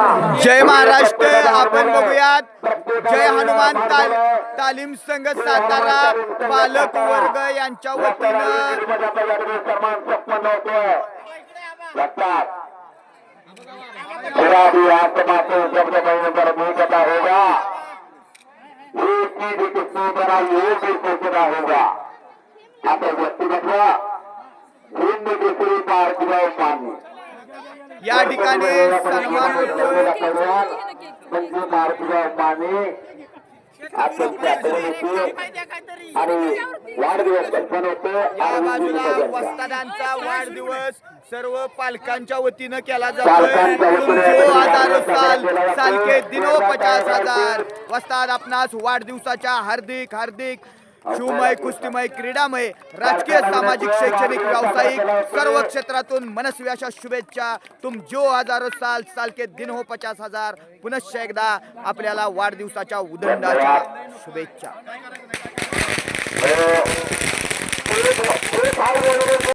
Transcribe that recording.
जय महाराष्ट्र आपण बघूयात. जय हनुमान ताल तालीम संघ सातारा पालक वर्ग यांच्या वतीनं. मेरा भी आता या ठिकाणी सन्मान या बाजूला वस्तादांचा वाढदिवस सर्व पालकांच्या वतीनं केला जातोय. हजार साल साल दिनो पचास हजार. वस्ताद आपणास वाढदिवसाच्या हार्दिक हार्दिक शिवमय कुस्तीमय क्रीडामय राजकीय सामाजिक शैक्षणिक व्यावसायिक सर्व क्षेत्रातून मनस्वी अशा शुभेच्छा. तुम जो हजारो साल साल के दिन हो पचास हजार पुनश्च एकदा आपल्याला वाढदिवसाच्या उदंडाच्या शुभेच्छा.